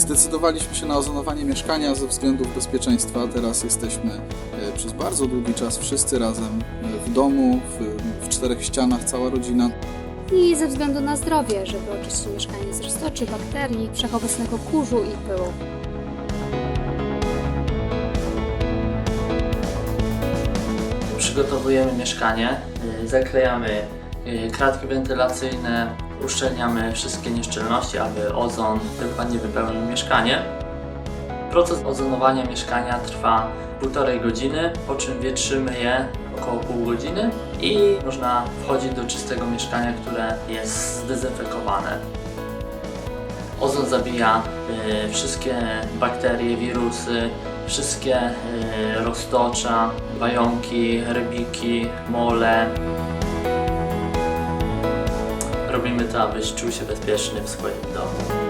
Zdecydowaliśmy się na ozonowanie mieszkania ze względów bezpieczeństwa. Teraz jesteśmy e, przez bardzo długi czas wszyscy razem e, w domu, w, w czterech ścianach, cała rodzina. I ze względu na zdrowie, żeby oczyścić mieszkanie z roztoczy, bakterii, wszechobecnego kurzu i pyłu. Przygotowujemy mieszkanie, y, zaklejamy kratki wentylacyjne, uszczelniamy wszystkie nieszczelności, aby ozon dokładnie wypełnił mieszkanie. Proces ozonowania mieszkania trwa półtorej godziny, po czym wietrzymy je około pół godziny i można wchodzić do czystego mieszkania, które jest zdezynfekowane. Ozon zabija y, wszystkie bakterie, wirusy, wszystkie y, roztocza, pająki, rybiki, mole. Robimy to, abyś czuł się bezpieczny w swoim domu.